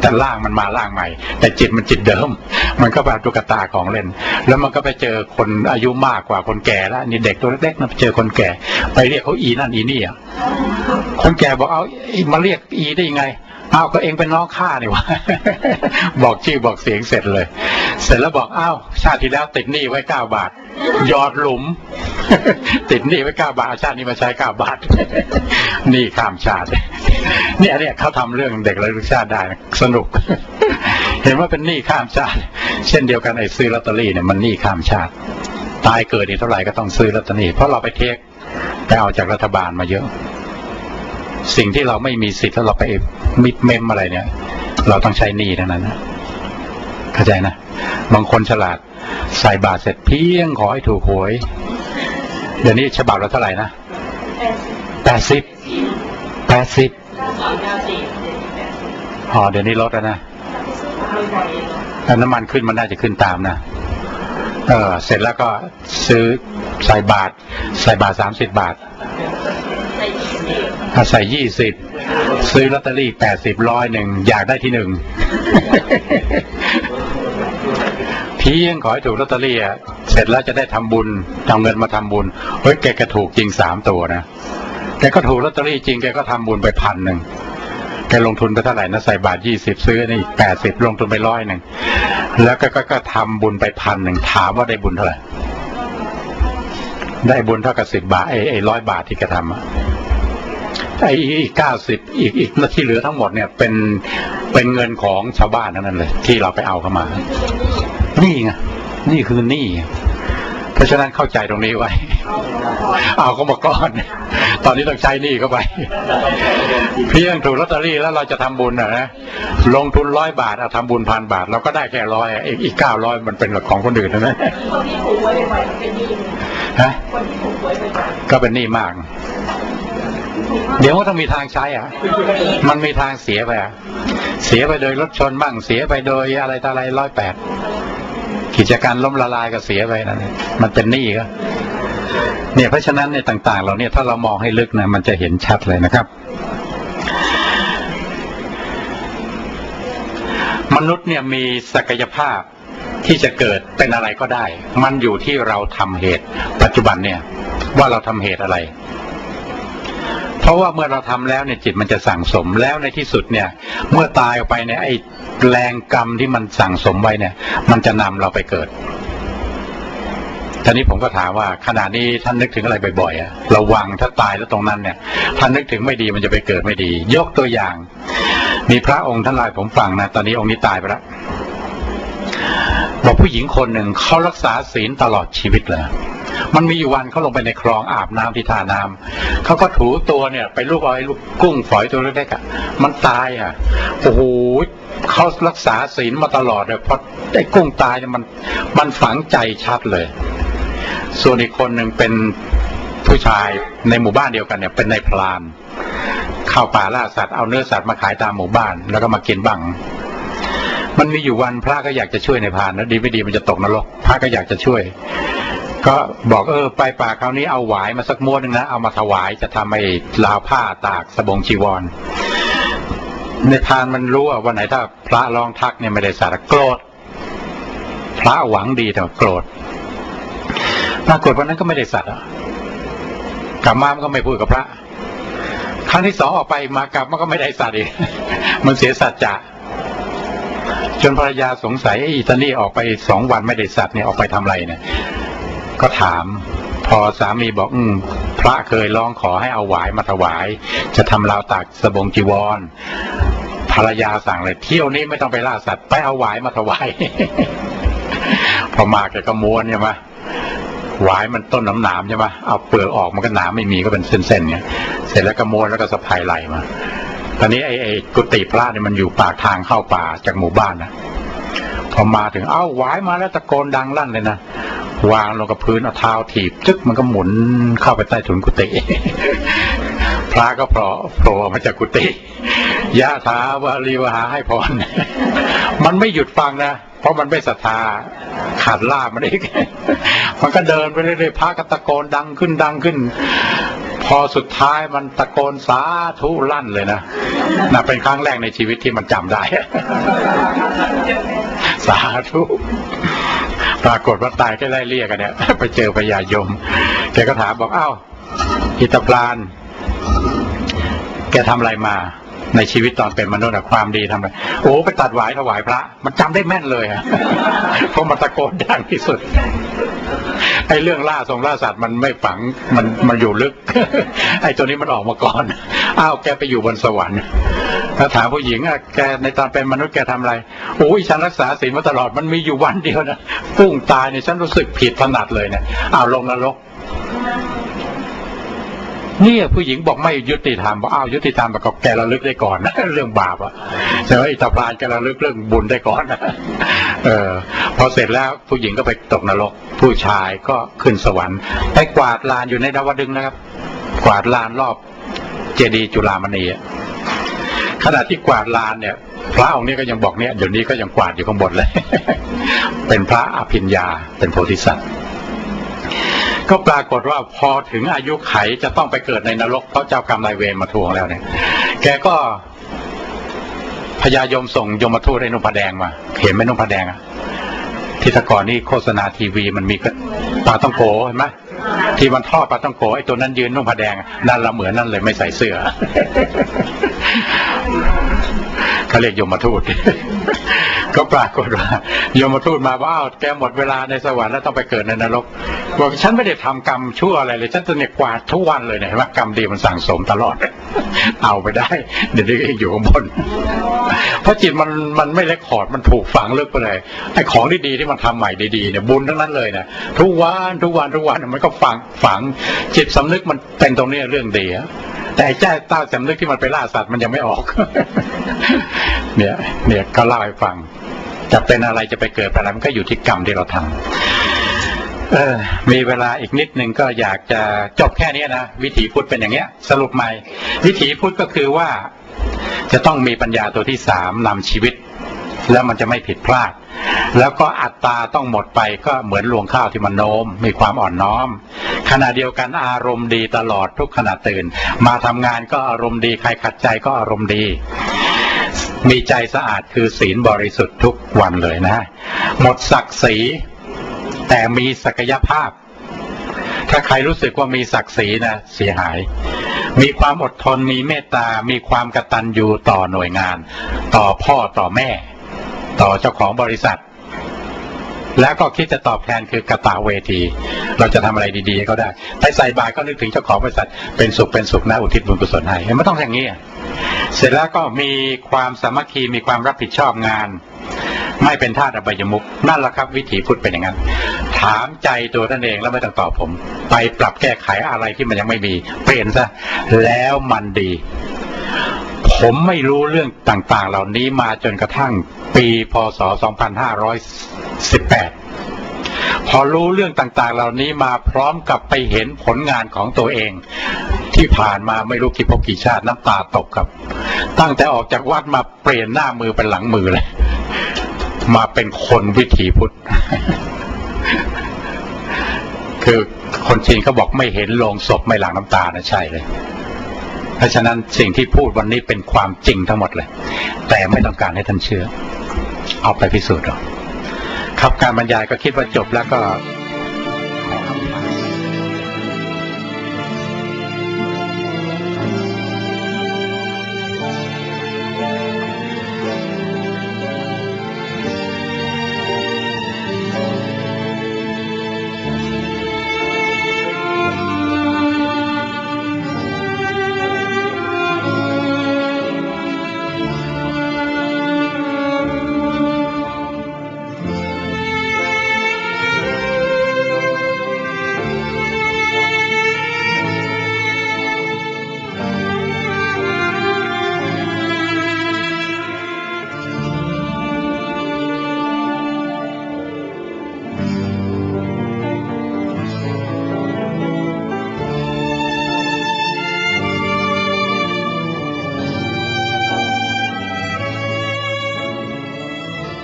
แต่ร่างมันมาร่างใหม่ แต่จิตมันจิตเดิม มันก็แบบตุ๊กตาของเล่น แล้วมันก็ไปเจอคนอายุมากกว่าคนแก่แล้วนี่เด็กตัวเล็กๆนะไปเจอคนแก่ ไปเรียกเขาอีนั่นอีนี่อะคนแก่บอกเอามาเรียกอีได้ยังไงอ้าวก็เองเป็นน้องข้านี่วะบอกชื่อบอกเสียงเสร็จเลย เสร็จแล้วบอกอ้าวชาติที่แล้วติดหนี้ไว้เก้าบาทยอดหลุม ติดหนี้ไว้เก้าบาทชาตินี้มาใช้เก้าบาทหนี่ข้ามชาติ เนี่ยเนี่ยเขาทำเรื่องเด็กและลูกชาติได้สนุก เห็นว่าเป็นหนี้ข้ามชาติ เช่นเดียวกันไอ้ซื้อลอตเตอรี่เนี่ยมันหนี้ข้ามชาติ ตายเกิดนี่เท่าไหร่ก็ต้องซื้อลอตเตอรี่เพราะเราไปเทคไปเอาจากรัฐบาลมาเยอะ สิ่งที่เราไม่มีสิทธิ์ถ้าเราไปมิดเมมอะไรเนี่ย เราต้องใช้หนี้ทั้งนั้นนะเข้าใจนะ บางคนฉลาดใส่บาทเสร็จเพียงขอให้ถูกหวย เดี๋ยวนี้ฉบับละเท่าไหร่นะแปดสิบ ดสิบอ๋อเดี๋ยวนี้ลดแล้วนะแล้วน้ำมันขึ้นมันน่าจะขึ้นตามนะ เออ เสร็จแล้วก็ซื้อใส่บาท ใส่บาทสามสิบบาทถ้าใส่ยี่สิบซื้อลอตเตอรี่แปดสิบร้อยหนึ่งอยากได้ที่หนึ่งเพียงขอให้ถูกลอตเตอรี่อะเสร็จแล้วจะได้ทำบุญเอาเงินมาทำบุญเฮ้ยแกก็ถูกจริงสามตัวนะ แกก็ถูกลอตเตอรี่จริงแกก็ทำบุญไปพันหนึ่งแกลงทุนไปเท่าไหร่นะใส่บาทยี่สิบซื้อนี่แปดสิบลงทุนไปร้อยหนึ่งแล้วก็ก็ก็ทำบุญไปพันหนึ่งถามว่าได้บุญเท่าไหร่ได้บุญเท่ากับสิบบาทไอ้ไอ้ร้อยบาทที่แกทำอะไอ้อีกเก้าสิบอีกอีกที่เหลือทั้งหมดเนี่ยเป็นเป็นเงินของชาวบ้านทั้งนั้นเลย ที่เราไปเอาเข้ามา นี่ไงนี่คือนี่ไง เพราะฉะนั้นเข้าใจตรงนี้ไว้ เอาเข้ามาก่อน ตอนนี้ต้องใช้หนี่เข้าไป เพียงถูกลอตเตอรี่แล้วเราจะทำบุญนะนะลงทุนร้อยบาทเอาทำบุญพันบาท เราก็ได้แค่ร้อยอีกอีกเก้าร้อยมันเป็นของคนอื่นนะนะคนที่ถูกหวยบ่อยๆเป็นหนี้ฮะคนที่ถูกหวยบ่อยก็เป็นหนี้มาก เดี๋ยวก็ต้องมีทางใช้อะ มันมีทางเสียไปอะ เสียไปโดยรถชนบ้าง เสียไปโดยอะไรต่ออะไรร้อยแปด กิจการล้มละลายก็เสียไปนั่นเองมันเป็นหนี้ก็เนี่ยเพราะฉะนั้นในต่าง ๆ เราเนี่ยถ้าเรามองให้ลึกนะมันจะเห็นชัดเลยนะครับ มนุษย์เนี่ยมีศักยภาพที่จะเกิดเป็นอะไรก็ได้ มันอยู่ที่เราทำเหตุ ปัจจุบันเนี่ย ว่าเราทำเหตุอะไร เพราะว่าเมื่อเราทำแล้วเนี่ยจิตมันจะสั่งสมแล้วในที่สุดเนี่ย เมื่อตายออกไปเนี่ยไอ้แรงกรรมที่มันสั่งสมไว้เนี่ย มันจะนำเราไปเกิดทีนี้ผมก็ถามว่าขณะนี้ท่านนึกถึงอะไรบ่อยๆอะระวังถ้าตายแล้วตรงนั้นเนี่ยท่านนึกถึงไม่ดีมันจะไปเกิดไม่ดี ยกตัวอย่าง มีพระองค์ท่านลาให้ผมฟังนะตอนนี้องค์นี้ตายไปแล้วบอกผู้หญิงคนหนึ่งเขารักษาศีลตลอดชีวิตเลย มันมีอยู่วันเขาลงไปในคลองอาบน้ำที่ท่าน้ำเขาก็ถูตัวเนี่ยไปลูกเอาไอ้ลูกกุ้งฝอยตัวเล็กๆอะมันตายอะโอ้โหเขารักษาศีลมาตลอดเลยเพราะไอ้กุ้งตายเนี่ยมันมันฝังใจชัดเลย ส่วนอีกคนหนึ่งเป็นผู้ชายในหมู่บ้านเดียวกันเนี่ยเป็นนายพรานเข้าป่าล่าสัตว์เอาเนื้อสัตว์มาขายตามหมู่บ้าน แล้วก็มากินบ้างมันมีอยู่วันพระก็อยากจะช่วยในายพรานนะดีไม่ดีมันจะตกนรกพระก็อยากจะช่วย ก็บอกเออไปป่าคราวนี้เอาหวายมาสักม้วนหนึ่งนะ เอามาถวายจะทำไอ้ลาวผ้าตากสบงจีวร ในพานมันรู้ว่าวันไหนถ้าพระร้องทักเนี่ยไม่ได้สาระโกรธพระหวังดีแต่โกรธปรากฏวันนั้นก็ไม่ได้สัตว์กลับมามันก็ไม่พูดกับพระ ครั้งที่สองออกไปมากลับมันก็ไม่ได้สัตว์อีกมันเสียสัจจะจนภรรยาสงสัยไอ้อีตานี่ออกไปสองวันไม่ได้สัตว์เนี่ยออกไปทำอะไรเนี่ย ก็ถาม พอสามีบอกอืมพระเคยร้องขอให้เอาหวายมาถวาย จะทำราวตากสบงจีวรภรรยาสั่งเลยเที่ยวนี้ไม่ต้องไปล่าสัตว์ไปเอาหวายมาถวาย พอมาแกก็ม้วนใช่ไหมหวายมันต้นน้ำหนามใช่ไหมเอาเปลือกออกมันก็หนามไม่มีก็เป็นเส้นๆเนี่ยเสร็จแล้วก็ม้วนแล้วก็สะพายไหลมา ตอนนี้ไอ้ไอ้กุฏิพระเนี่ยมันอยู่ปากทางเข้าป่าจากหมู่บ้านนะพอมาถึงเอ้าหวายมาแล้วตะโกนดังลั่นเลยนะ วางลงกับพื้นเอาเท้าถีบจึ๊กมันก็หมุนเข้าไปใต้ถุนกุฏิพระก็โผล่โผล่ออกมาจากกุฏิยะถาวาลีวหาให้พรมันไม่หยุดฟังนะเพราะมันไม่ศรัทธาขาดล่ามันอีกมันก็เดินไปเรื่อยๆพระก็ตะโกนดังขึ้นดังขึ้น พอสุดท้ายมันตะโกนสาธุลั่นเลยนะน่ะเป็นครั้งแรกในชีวิตที่มันจำได้ สาธุ ปรากฏว่าตายก็ไล่เรียกกันเนี่ย ไปเจอพญายมแกก็ถามบอกอ้าวอิตาปลานแกทำอะไรมาในชีวิตตอนเป็นมนุษย์อะความดีทำอะไรโอ้ไปตัดหวายถวายพระ มันจำได้แม่นเลยอะเพราะมันตะโกนดังที่สุด ไอ้เรื่องล่าทรงล่าสัตว์มันไม่ฝังมันมันอยู่ลึก ไอ้ตัวนี้มันออกมาก่อน อ้าวแกไปอยู่บนสวรรค์ถ้าถามผู้หญิงอะแกในตอนเป็นมนุษย์แกทำอะไรโอ้ยฉันรักษาศีลมาตลอดมันมีอยู่วันเดียวนะพุ่งตายเนี่ยฉันรู้สึกผิดถนัดเลยเนี่ยอ้าวลงนรก เนี่ยผู้หญิงบอกไม่ยุติธรรมบอกอ้าวยุติธรรมบอกแกระลึกได้ก่อนนะเรื่องบาปอะแต่ว่าอิตาพานแกระลึกเรื่องบุญได้ก่อนนะเออพอเสร็จแล้วผู้หญิงก็ไปตกนรก ผู้ชายก็ขึ้นสวรรค์ไปกวาดลานอยู่ในดาวดึงนะครับ กวาดลานรอบเจดีย์จุฬามณีขณะที่กวาดลานเนี่ยพระองค์นี้ก็ยังบอกเนี่ยเดี๋ยวนี้ก็ยังกวาดอยู่ข้างบนเลย เป็นพระอภิญญาเป็นโพธิสัตว์ ก็ปรากฏว่าพอถึงอายุไขจะต้องไปเกิดในนรกเพราะเจ้ากรรมนายเวรมาทวงแล้วเนี่ย แกก็พญายมส่งยมทูตให้นุ่งผ้าแดงมา เห็นไหมนุ่งผ้าแดงอะที่ตะก่อนนี่โฆษณาทีวีมันมีปลาต้องโกเห็นไหมที่มันทอดปลาต้องโกไอ้ตัวนั้นยืนนุ่งผ้าแดงนั่นละเหมือนนั่นเลยไม่ใส่เสื้อ เขาเรียกยมทูต ก็ปรากฏว่ายมทูตมาว่าแกหมดเวลาในสวรรค์แล้วต้องไปเกิดในนรกบอกฉันไม่ได้ทำกรรมชั่วอะไรเลย ฉันจะเนี่ยกวาดทุกวันเลยเนี่ยเห็นไหมกรรมดีมันสั่งสมตลอด เอาไปได้ เดี๋ยวนี้อยู่ข้างบน เพราะจิตมันมันไม่เล็กขอร์ดมันถูกฝังลึกไปเลยไอ้ของดีๆที่มันทำใหม่ดีๆเนี่ยบุญทั้งนั้นเลยเนี่ยทุกวันทุกวันทุกวันมันก็ฝังฝังจิตสำนึกมันเป็นตรงเนี้ยเรื่องดีอะ แต่ไอ้เจ้าเต้าสำนึกที่มันไปล่าสัตว์มันยังไม่ออก เนี่ย เนี่ยก็เล่าให้ฟัง จะเป็นอะไรจะไปเกิดอะไรมันก็อยู่ที่กรรมที่เราทำเออมีเวลาอีกนิดหนึ่งก็อยากจะจบแค่นี้นะวิถีพุทธเป็นอย่างเงี้ย สรุปใหม่ วิถีพุทธก็คือว่า จะต้องมีปัญญาตัวที่สามนำชีวิต แล้วมันจะไม่ผิดพลาด แล้วก็อัตตาต้องหมดไปก็เหมือนรวงข้าวที่มันโน้ม มีความอ่อนน้อม ขณะเดียวกันอารมณ์ดีตลอดทุกขณะตื่น มาทำงานก็อารมณ์ดี ใครขัดใจก็อารมณ์ดี มีใจสะอาดคือศีลบริสุทธิ์ทุกวันเลยนะ หมดศักดิ์ศรีแต่มีศักยภาพ ถ้าใครรู้สึกว่ามีศักดิ์ศรีนะเสียหาย มีความอดทนมีเมตตา มีความกตัญญูต่อหน่วยงาน ต่อพ่อต่อแม่ ต่อเจ้าของบริษัท แล้วก็คิดจะตอบแทนคือกตาเวที เราจะทำอะไรดีๆให้เขาได้ไปใส่บาตรก็นึกถึงเจ้าของบริษัทเป็นสุขเป็นสุขนะอุทิศบุญกุศลให้ไม่ต้องอย่างนี้เสร็จแล้วก็มีความสามัคคีมีความรับผิดชอบงาน ไม่เป็นท่าสอบายมุกนั่นแหละครับ วิถีพุทธเป็นอย่างนั้น ถามใจตัวท่านเองแล้วไม่ต้องตอบผม ไปปรับแก้ไขอะไรที่มันยังไม่มี เปลี่ยนซะแล้วมันดี ผมไม่รู้เรื่องต่างๆ เหล่านี้มาจนกระทั่งปีพศ 2518 พอรู้เรื่องต่างๆ เหล่านี้มาพร้อมกับไปเห็นผลงานของตัวเอง ที่ผ่านมาไม่รู้กี่ภพกี่ชาติน้ำตาตกครับ ตั้งแต่ออกจากวัดมาเปลี่ยนหน้ามือเป็นหลังมือเลย มาเป็นคนวิถีพุทธ คือคนจีนเขาบอกไม่เห็นโลงศพไม่หลั่งน้ำตานะใช่เลย เพราะฉะนั้นสิ่งที่พูดวันนี้เป็นความจริงทั้งหมดเลย แต่ไม่ต้องการให้ท่านเชื่อ เอาไปพิสูจน์เอาครับการบรรยายก็คิดว่าจบแล้วก็